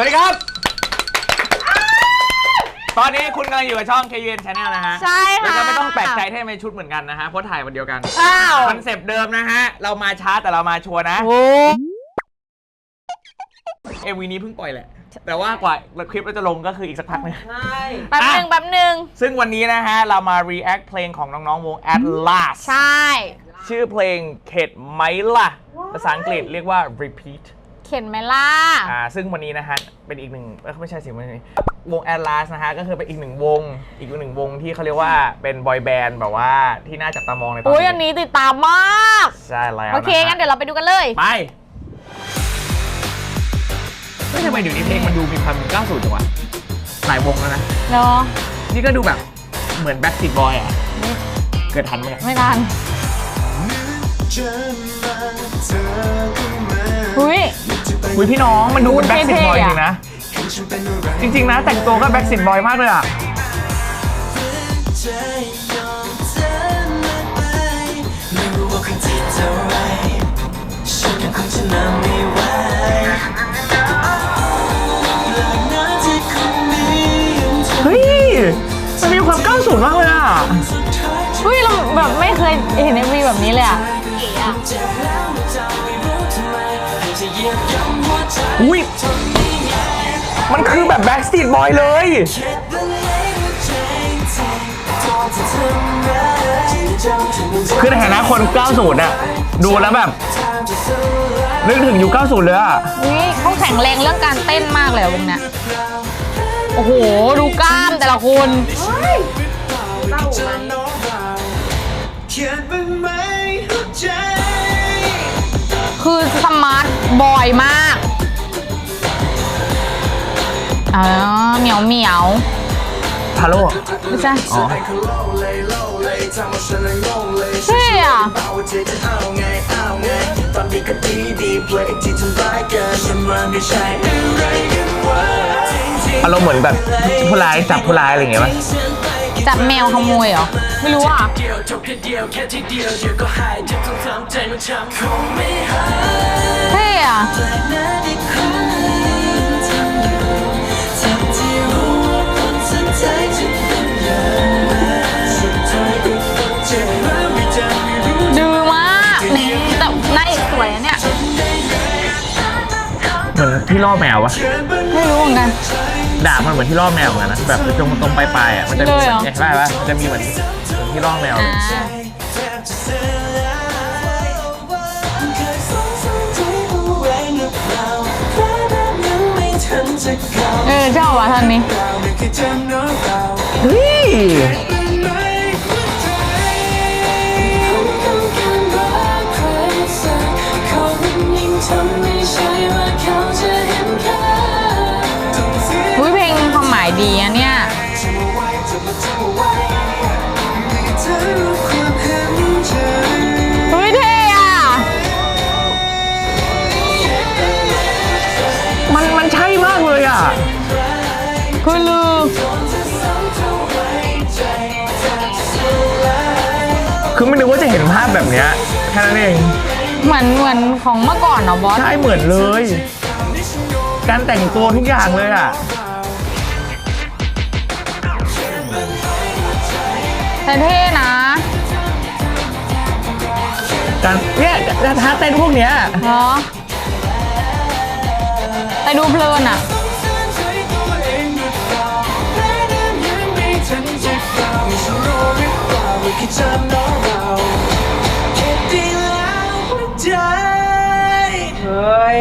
สวัสดีครับ ตอนนี้คุณกำลังอยู่กับช่อง KUN Channel นะฮะใช่ค่ะแล้วก็ไม่ต้องแปลกใจที่ทำไมชุดเหมือนกันนะฮะ เพราะถ่ายวันเดียวกันอ้าวคอนเซปต์เดิมนะฮะ เรามาช้าแต่เรามาชัวร์นะ โอ้เอวีนี้เพิ่งปล่อยแหละ แต่ว่ากว่าคลิปเราจะลงก็คืออีกสักพักหนึงแป๊บหนึ่งแป๊บหนึ่งซึ่งวันนี้นะฮะ เรามา react เพลงของน้องๆวง Atlas ใช่ ชื่อเพลงเข็ดไหมล่ะ ภาษาอังกฤษเรียกว่า repeat เข็นไหมล่ะ อ่าซึ่งวันนี้นะฮะเป็นอีกหนึ่งเอ้ยไม่ใช่สิวันนี้วง Atlas นะฮะก็คือเป็นอีกหนึ่งวง อีกหนึ่งวงที่เขาเรียกว่าเป็นบอยแบนด์แบบว่าที่น่าจับตามองในตอนอุ้ยอันนี้นี้ติดตามมาก ใช่แล้วโอเคะฮะงั้นเดี๋ยวเราไปดูกันเลย ไปเฮ้ยทำไมเดี๋ยวนี้เพลงมันดูมีความ90จังวะหลายวงแล้วนะเนาะนี่ก็ดูแบบเหมือน Backstreet Boy อะเกิดทันไหมเนี่ยไม่ทันอุ้ อุ้ยพี่น้องมันดูเป็นเท่ Backstreet ๆ Boy จอะริงๆนะจริงๆนะแต่งตัวก็ Backstreet Boy มากเลยอะเฮ้ยมันมีความ90มากเลยอะอุ้ยเราแบบไม่เคยเห็นเอ็มวีแบบนี้เลยอะอุ้ ยมันคือแบบ Backstreet Boy เลย คือในฐานะคน 90อะ ดูแล้วแบบ นึกถึงยุค90 เลยอะอุ้ยเขาแข็งแรงเรื่องการเต้นมากเลยอะวงเนี้ยโอ้โห ดูกล้ามแต่ละคนคือสมาร์ทบอยมาก อ๋อเหมียวเหมียวพาโลไม่ใช่อ๋อเท่อะตอนนี้ก็ดีดีเพลงที่ทำร้ายกันมันว่าไม่ใช่อะไรกันวะอารมณ์เหมือนแบบผู้ร้ายจับผู้ร้ายอะไรอย่างเงี้ยป่ะจับแมวขโมยเหรอ ไม่รู้อะเดียวจบแค่เดียวแค่ทีเดียวเดี๋ยวก็หายจะต้องทำใจมันช้ำคงไม่หายเท่อะ เหมือนที่ล่อแมวปะไม่รู้เหมือนกัน ดาบมันเหมือนที่ล่อแมวเหมือนกันนะแบบตรงตรงปลายปลายๆอะมันจะมีเลยเหรอ เห็นป่ะปะมันจะมีเหมือนเหมือนที่ล่อแมวอ่าแทบจะเสียแล้วเคยสงสัยที่เอาไว้หรือเปล่าแค่นั้นยังไม่ทันจะเข้าเออชอบว่ะท่อนนี้เราไม่เคยจำน้องเราเฮ้ยามเห็นใจอุ้ยเท่อะมันมันใช่มากเลยอะคือลือคือไม่นึกว่าจะเห็นภาพแบบเนี้ยแค่นั้นเอง เหมือนเหมือนของเมื่อก่อนเนาะบอส ใช่เหมือนเลย การแต่งตัวทุกอย่างเลยอะ แต่เท่นะการเนี่ยท่าเต้นพวกเนี้ยเนาะแต่ดูเพลินอะ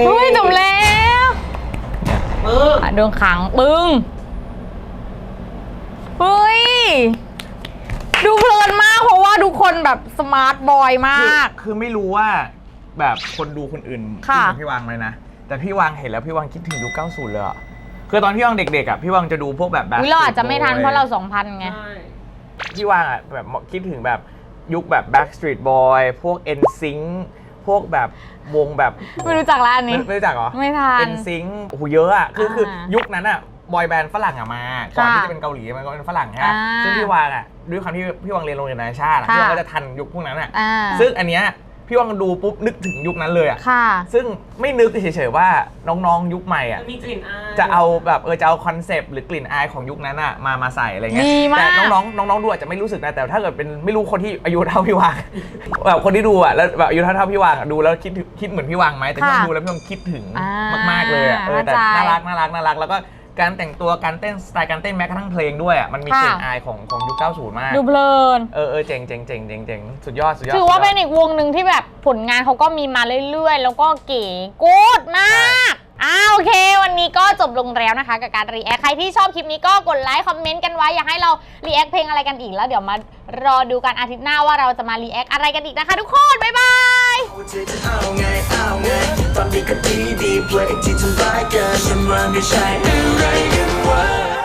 เฮ้ยจบแล้วอะดวงขังปึ้งเฮ้ย ดูเพลินมากเพราะว่าทุกคนแบบสมาร์ทบอยมคือาก คือไม่รู้ว่าแบบคนดูคนอื่นค่ะคิดเหมือนพี่วังไหมนะ แต่พี่วังเห็นแล้วพี่วังคิดถึงยุค90 เลยอะคือตอนพี่วังเด็กๆอะพี่วังจะดูพวกแบบอุ๊ย Backstreet เราอาจจะไม่ทัน Boy เพราะเราสองพันไงพี่วังอะแบบคิดถึงแบบยุคแบบ Backstreet Boy พวก NSYNC พวกแบบวงแบบไม่รู้จักละอันไม่นี้ ไม่รู้จักเหรอ ไม่ทัน NSYNC โอ้โหเยอะอะคือคืออ่ายุคนั้นอะ บอยแบนด์ฝรั่งอะมาก่อนค่ะที่จะเป็นเกาหลีมันก็เป็นฝรั่งใช่ไหมอ่าซึ่งพี่วังอะด้วยความที่พี่วังเรียนโรงเรียนนานาชาติอะค่ะ พี่วังก็จะทันยุคพวกนั้นอะอ่าซึ่งอันเนี้ยพี่วังดูปุ๊บนึกถึงยุคนั้นเลยอะค่ะ ซึ่งไม่นึกเฉยๆว่าน้องๆยุคใหม่อะมีกลิ่นอายจะเอาแบบเออจะเอาคอนเซปต์หรือกลิ่นอายของยุคนั้นอะมามาใส่อะไรเงี้ยดีมาก แต่น้องๆน้องๆดูอาจจะไม่รู้สึกนะแต่ถ้าเกิดเป็นไม่รู้คนที่อายุเท่าพี่วางแบบคนที่ดูอะแล้วแบบอายุเท่าเท่าพี่วางอะดูแล้วคิดถึงคิดเหมือนพี่วางไหมแต่พี่วางดูแล้วพี่วางคิดถึงอ่ามมากๆเลยอะเออแต่เข้าใจ น่ารักน่ารักน่ารักแล้วก็ การแต่งตัวการเต้นสไตล์การเต้นแม้กระทั่งเพลงด้วยอะมันมีค่ะกลิ่นอายของของยุค90 มาก ดูเพลิน เออเออเจ๋งเจ๋งเจ๋งเจ๋งเจ๋งสุดยอดสุดยอดถือว่าสุดยดเป็นอีกวงหนึ่งที่แบบผลงานเขาก็มีมาเรื่อยๆ แล้วก็เก๋กูดมาก อ้าโอเค วันนี้ก็จบลงแล้วนะคะ กับการรีแอคใครที่ชอบคลิปนี้ก็กดไลค์คอมเมนต์กันไว้ อยากให้เรารีแอคเพลงอะไรกันอีกแล้ว เดี๋ยวมารอดูกันอาทิตย์หน้าว่าเราจะมารีแอคอะไรกันอีกนะคะทุกคน บ๊ายบายเธอจะเอาไงเอาไงตอนนี้ก็ดีดีเพลงที่ทำร้ายกันฉันว่าไม่ใช่อะไรกันวะ